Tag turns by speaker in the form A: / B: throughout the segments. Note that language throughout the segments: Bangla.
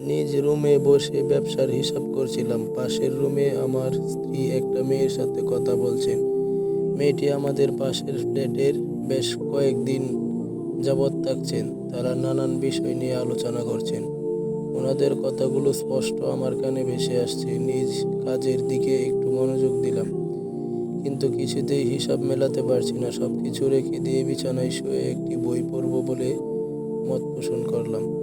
A: নিজ রুমে বসে ব্যবসার হিসাব করছিলাম। পাশের রুমে আমার স্ত্রী একটা মেয়ের সাথে কথা বলছেন। মেয়েটি আমাদের পাশের ফ্ল্যাটের বেশ কয়েকদিন যাবৎ থাকছেন। তারা নানান বিষয় নিয়ে আলোচনা করছেন। ওনাদের কথাগুলো স্পষ্ট আমার কানে ভেসে আসছে। নিজ কাজের দিকে একটু মনোযোগ দিলাম। কিন্তু কিছুতেই হিসাব মেলাতে পারছি না। সব কিছু রেখে দিয়ে বিছানায় শুয়ে একটি বই পড়ব বলে মত পোষণ করলাম।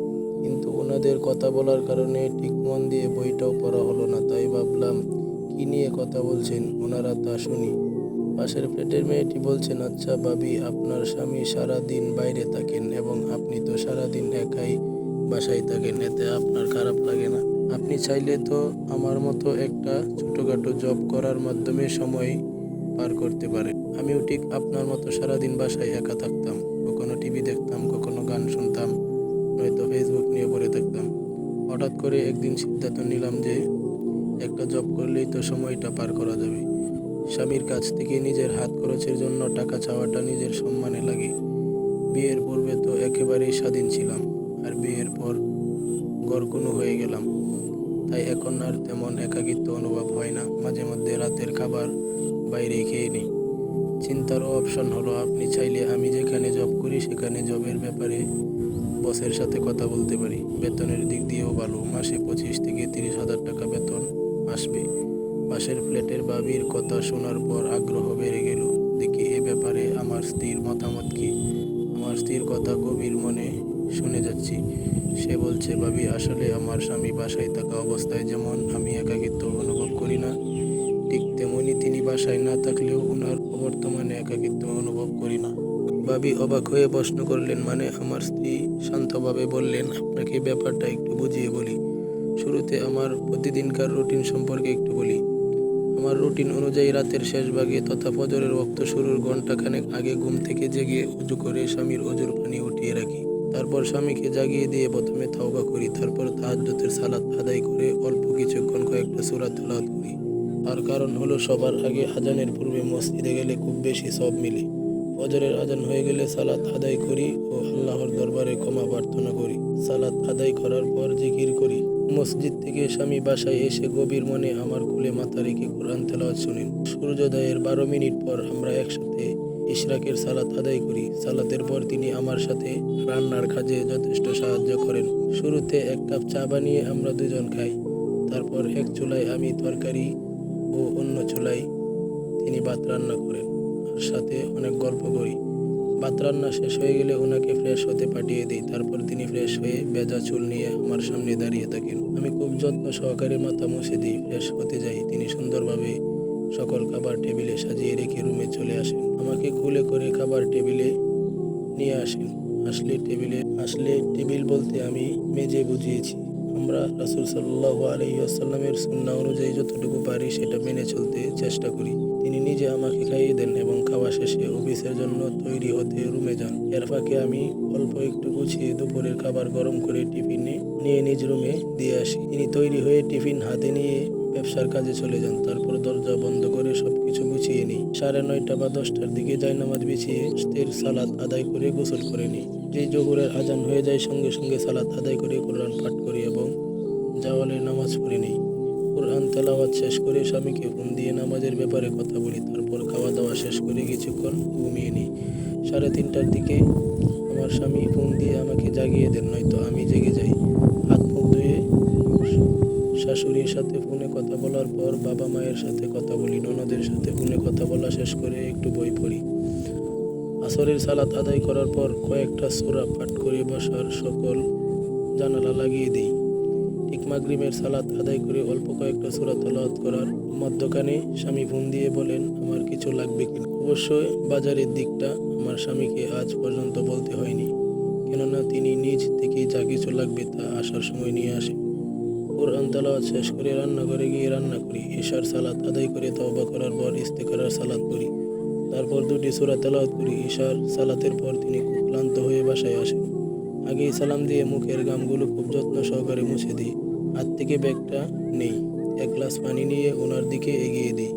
A: কিন্তু ওনাদের কথা বলার কারণে ঠিক মন দিয়ে বইটাও পড়া হলো না, তাই ভাবলাম, কি নিয়ে কথা বলছেন ওনারা তা শুনি। পাশের ফ্ল্যাটের মেয়েটি বলছেন আচ্ছা ভাবি, আপনার স্বামী সারা দিন বাইরে থাকেন এবং আপনি তো সারা দিন একাই বাসায় থাকেন, এতে আপনার খারাপ লাগে না। আপনি চাইলে তো আমার মতো একটা ছোটোখাটো জব করার মাধ্যমে সময় পার করতে পারেন। আমিও ঠিক আপনার মতো সারাদিন বাসায় একা থাকতাম, কখনো টিভি দেখতাম, কখনো গান শুনতাম। হঠাৎ করে একদিন সিদ্ধান্ত নিলাম যে একটা জব করলেই তো সময়টা পার করা যাবে। স্বামীর কাছ থেকে নিজের হাত খরচের জন্য টাকা চাওয়াটা নিজের সম্মানে লাগে। বিয়ের পূর্বে তো একেবারেই স্বাধীন ছিলাম, আর বিয়ের পর গড়কুনো হয়ে গেলাম। তাই এখন আর তেমন একাকিত্ব অনুভব হয় না, মাঝে মধ্যে রাতের খাবার বাইরে খেয়ে নিই। চিন্তারও অপশন হলো, আপনি চাইলে আমি যেখানে জব করি সেখানে জবের ব্যাপারে বসের সাথে কথা বলতে পারি। বেতনের দিক দিয়েও ভালো। মাসে পঁচিশ থেকে তিরিশ হাজার টাকা বেতন আসবে। পাশের ফ্ল্যাটের বাবির কথা শোনার পর আগ্রহ বেড়ে গেল। দেখি এ ব্যাপারে আমার স্ত্রীর মতামত কি? আমার স্ত্রীর কথা গভীর মনে শুনে যাচ্ছি। সে বলছে, ভাবি, আসলে আমার স্বামী বাসায় থাকা অবস্থায় যেমন আমি একাকিত্ব অনুভব করি না, ঠিক তেমনি তিনি বাসায় না থাকলেও ওনার বর্তমানে একাকিত্ব অনুভব করি না। ভাবি অবাক হয়ে প্রশ্ন করলেন মানে আমার স্ত্রী শান্তভাবে বললেন, আপনাকে ব্যাপারটা একটু বুঝিয়ে বলি। শুরুতে আমার প্রতিদিনকার রুটিন সম্পর্কে একটু বলি। আমার রুটিন অনুযায়ী রাতের শেষ ভাগে তথা ফজরের রক্ত শুরুর ঘন্টাখানেক আগে ঘুম থেকে জেগে উজু করে স্বামীর অজুর পানি উঠিয়ে রাখি। তারপর স্বামীকে জাগিয়ে দিয়ে প্রথমে তাওবা করি, তারপর তাহাজ্জুদের সালাত আদায় করে অল্প কিছুক্ষণ কয়েকটা সূরা তেলাওয়াত করি। তার কারণ হলো সবার আগে আজানের পূর্বে মসজিদে গেলে খুব বেশি সব মিলে। ফজরের আজান হয়ে গেলে সালাত আদায় করি ও আল্লাহর দরবারে ক্ষমা প্রার্থনা করি। সালাত আদায় করার পর জিকির করি। মসজিদ থেকে স্বামী বাসায় এসে গভীর মনে আমার কুলে মাথা রেখে কোরআন তেলাওয়াত শুনেন। সূর্যোদয়ের বারো মিনিট পর আমরা একসাথে ইশরাকের সালাত আদায় করি। সালাতের পর তিনি আমার সাথে রান্নার কাজে যথেষ্ট সাহায্য করেন। শুরুতে এক কাপ চা বানিয়ে আমরা দুজন খাই। তারপর এক চুলায় আমি তরকারি ও অন্য চুলায় তিনি ভাত রান্না করেন। সাথে অনেক গল্প করি। ভাত রান্না শেষ হয়ে গেলে ওনাকে ফ্রেশ হতে পাঠিয়ে দিই। তারপর তিনি ফ্রেশ হয়ে বেজা চুল নিয়ে আমার সামনে দাঁড়িয়ে থাকেন। আমি খুব যত্ন সহকারে মাথা মুছে দিই ফ্রেশ হতে যাই। তিনি সুন্দরভাবে সকল খাবার টেবিলে সাজিয়ে রেখে রুমে চলে আসেন। আমাকে কুলে করে খাবার টেবিলে নিয়ে আসেন। আসলে টেবিলে, আসলে টেবিল বলতে আমি মেজে বুঝিয়েছি। আমরা রাসুল সাল্লাহ আলহিহাসাল্লামের সুন্না অনুযায়ী যতটুকু পারি সেটা মেনে চলতে চেষ্টা করি। তিনি নিজে আমাকে খাইয়ে দেন এবং খাওয়া শেষে অফিসের জন্য তৈরি হতে রুমে যান। এর ফাঁকে আমি অল্প একটু গুছিয়ে দুপুরের খাবার গরম করে টিফিনে নিয়ে নিজ রুমে দিয়ে আসি। তিনি তৈরি হয়ে টিফিন হাতে নিয়ে ব্যবসার কাজে চলে যান। তারপর দরজা বন্ধ করে সবকিছু গুছিয়ে নিই। সাড়ে নয়টা বা দশটার দিকে যাই নামাজ বিছিয়ে স্ত্রীর সালাত আদায় করে গোসল করে নিই। যেই জহুরের আজান হয়ে যায় সঙ্গে সঙ্গে সালাদ আদায় করে কোরআন পাঠ করি এবং জাওয়ালের নামাজ পড়ে নিই। কোরআন তেলাওয়াত শেষ করে স্বামীকে ফোন দিয়ে নামাজের ব্যাপারে কথা বলি, তারপর খাওয়া দাওয়া শেষ করে কিছুক্ষণ ঘুমিয়ে নিই। সাড়ে তিনটার দিকে আমার স্বামী ফোন দিয়ে আমাকে জাগিয়ে দেন, নয়তো আমি জেগে যাই। হাত মুখ ধুয়ে শাশুড়ির সাথে ফোনে কথা বলার পর বাবা মায়ের সাথে কথা বলি, ননদের সাথে ফোনে কথা বলা শেষ করে একটু বই পড়ি। আসরের সালাত আদায় করার পর কয়েকটা সোরা পাঠ করে বসার সকল জানালা লাগিয়ে দিই। মাগরিবের সালাত আদায় করে অল্প কয়েকটা সূরা তেলাওয়াত করার মধ্যখানে স্বামী ফোন দিয়ে বলেন, আমার কিছু লাগবে কিনা? অবশ্যই বাজারের দিকটা আমার স্বামীকে আজ পর্যন্ত বলতে হয়নি। কেননা তিনি নিজ থেকে যা কিছু লাগবে তা আসার সময় নিয়ে আসেন। কোরআন তেলাওয়াত শেষ করে রান্নাঘরে গিয়ে রান্না করি ঈশার সালাত আদায় করে তওবা করার পর ইস্তেকারার সালাত করি তারপর দুটি সূরা তেলাওয়াত করি ঈশার সালাতের পর তিনি খুব ক্লান্ত হয়ে বাসায় আসেন। আগেই সালাম দিয়ে মুখের গামগুলো খুব যত্ন সহকারে মুছে দিই। হাত থেকে ব্যাগটা নেই। এক গ্লাস পানি নিয়ে ওনার দিকে এগিয়ে দিই।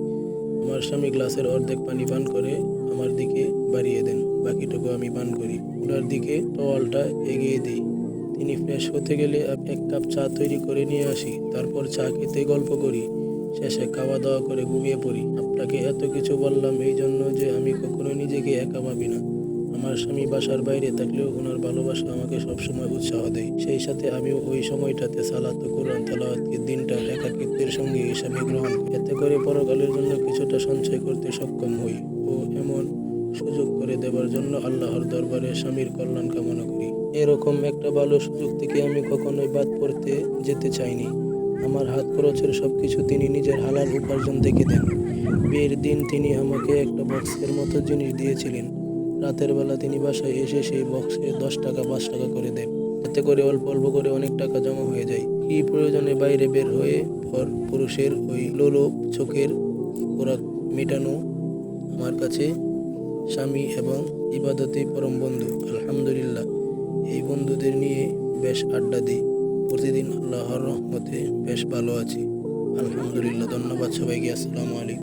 A: আমার স্বামী গ্লাসের অর্ধেক পানি পান করে আমার দিকে বাড়িয়ে দেন। বাকিটুকু আমি পান করি। ওনার দিকে তোয়ালটা এগিয়ে দিই। তিনি ফ্রেশ হতে গেলে এক কাপ চা তৈরি করে নিয়ে আসি। তারপর চা খেতে গল্প করি। শেষে খাওয়া দাওয়া করে ঘুমিয়ে পড়ি। আপনাকে এত কিছু বললাম এই জন্য যে আমি কখনো নিজেকে একা ভাবি না। আমার স্বামী বাসার বাইরে থাকলেও ওনার ভালোবাসা আমাকে সবসময় উৎসাহ দেয়। সেই সাথে আমিও ওই সময়টাতে সালাত, কোরআন, তেলাওয়াতকে দিনটার একাকিত্বের সঙ্গে হিসাবে গ্রহণ করি। এতে করে পরকালের জন্য কিছুটা সঞ্চয় করতে সক্ষম হই ও এমন সুযোগ করে দেওয়ার জন্য আল্লাহর দরবারে স্বামীর কল্যাণ কামনা করি। এরকম একটা ভালো সুযোগ থেকে আমি কখনোই বাদ পড়তে যেতে চাইনি। আমার হাত খরচের সব কিছু তিনি নিজের হালাল উপার্জন থেকে দেন। বিয়ের দিন তিনি আমাকে একটা বক্সের মতো জিনিস দিয়েছিলেন। রাতের বেলা তিনি বাসায় এসে সেই বক্সে দশ টাকা, পাঁচ টাকা করে দেন। এতে করে অল্প অল্প করে অনেক টাকা জমা হয়ে যায়। কি প্রয়োজনে বাইরে বের হয়ে পর পুরুষের ওই লোলোপ চোখের খোরাক মেটানো আমার কাছে স্বামী এবং ইবাদতে পরম বন্ধু। আলহামদুলিল্লাহ, এই বন্ধুদের নিয়ে বেশ আড্ডা দিই। প্রতিদিন আল্লাহর রহমতে বেশ ভালো আছি। আলহামদুলিল্লাহ, ধন্যবাদ সবাইকে। আসসালামু আলাইকুম।